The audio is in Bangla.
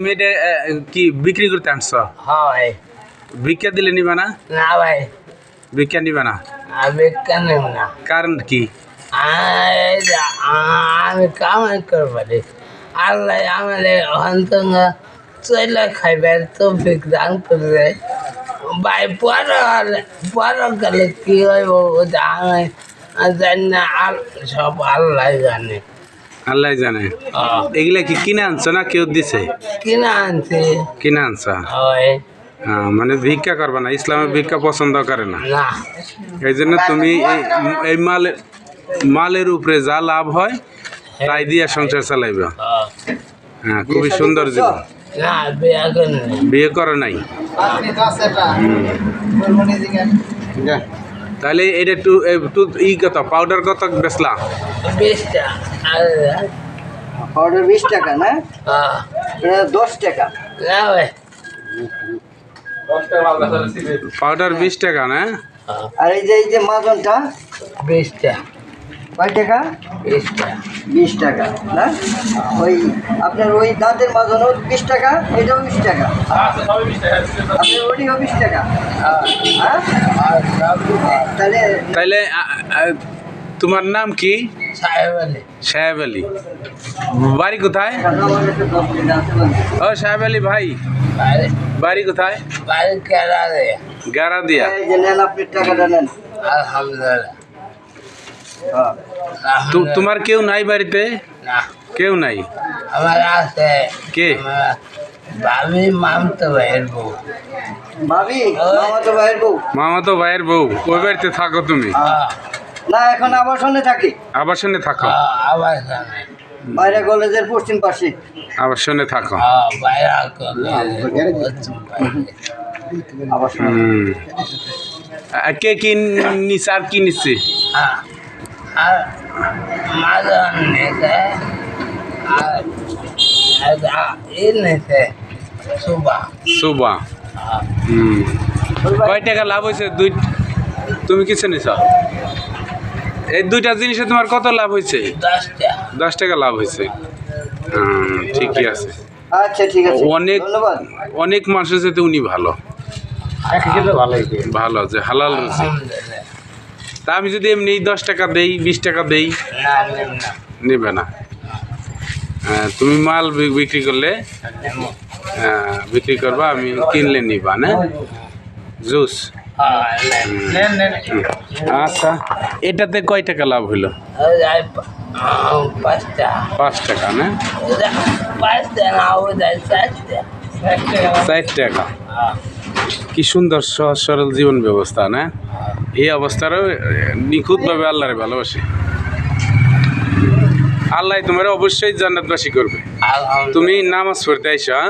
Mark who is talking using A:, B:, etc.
A: এ, কি বিক্রি করতে আনছ?
B: হয়
A: ভিক্ষা দিলে নিবা না?
B: না ভাই।
A: ভিক্ষা নিবা না?
B: আমি কেন না।
A: কারণ কি?
B: আমি কামাই করব রে। আল্লাহ আমাদের অন্তঙ্গ চলে খাইবে তো দান করবে। ভাই পর পরকালে কি হইব আমি জানি না আর সব আল্লাহ জানে।
A: আল্লাহ জানে। এগুলা কি কিনে আনছো না কেউ দিছে?
B: কিনা আনছি।
A: কিনে আনছা? মানে ভিক্ষা করবা না ইসলামে ভিক্ষা পছন্দ করে না। এই জন্য তুমি এই এই মালের মালের উপরে যা লাভ হয় তাই দিয়ে সংসার চালাইবে।
B: হ্যাঁ।
A: হ্যাঁ খুবই সুন্দর জীবন।
B: না বিয়া করি
A: বিয়ে করো নাই? তাহলে এটা একটু একটু ই কত পাউডার কত বেচলা?
B: বিশটা আর
C: পাউডার বিশ টাকা না?
B: হ্যাঁ।
C: এটা দশ টাকা।
A: পাউডার বিশ টাকা না?
B: হ্যাঁ।
C: আর এই যে এই যে মাজনটা?
B: বিশটা
C: কয় টাকা?
B: বিশটা
C: বিশ টাকা না? ওই আপনার ওই দাঁতের মাজনও বিশ টাকা এটাও বিশ টাকা। আপনার ওটিও বিশ টাকা। হ্যাঁ?
B: আর
C: তাহলে
A: তাহলে তোমার নাম কি?
B: সাহেব আলী।
A: বাড়ি কোথায়। ও সাহেব আলী ভাই।
B: বাড়ি।
A: কোথায়?
B: বাড়ি কেরা রে
A: গারা দিয়া
C: হ্যাঁ।
A: তু- তোমার কেউ নাই বাড়িতে? কেউ নাই?
B: আমার আছে।
A: কে?
B: ভাবি মামতো ভাইয়ের বউ।
C: ভাবি মামা তো ভাইয়ের বউ।
A: মামা তো ভাইয়ের বউ। ওই বাড়িতে থাকো তুমি।
B: হ্যাঁ,
C: না এখন আবাসনে থাকি।
A: আবাসনে থাকো।
C: বাইরে কলেজের পশ্চিম পাশে।
A: আবাসনে থাকো।
B: হ্যাঁ,
A: কে কি নিচ্ছে আর কি নিচ্ছে
B: হ্যাঁ, সুবা।
A: কয় টাকা লাভ হয়েছে? দুই তুমি কিছু নিছ? এই দুইটা জিনিসে তোমার কত লাভ হয়েছে? দশ টাকা লাভ হয়েছে। ঠিকই আছে।
C: আচ্ছা ঠিক আছে।
A: অনেক অনেক মানুষের সাথে উনি ভালো। ভালো যে হালাল
B: আলহামদুলিল্লাহ।
A: তা আমি যদি এমনি দশ টাকা দেই বিশ টাকা দেই
B: নেবে না।
A: হ্যাঁ, তুমি মাল বিক্রি করলে হ্যাঁ, বিক্রি করবা আমি কিনলে নিবা না? জুস
B: হ্যাঁ। নেন
A: আচ্ছা এটাতে কয় টাকা লাভ হইল? পাঁচ টাকা না? ষাট টাকা। কি সুন্দর সহজ সরল জীবন ব্যবস্থা না? এই অবস্থারও নিখুঁতভাবে আল্লাহরে ভালোবাসে। আল্লাহ তোমার অবশ্যই জান্নাতবাসী করবে। তুমি নামাজ পড়তে আইসো হ্যাঁ।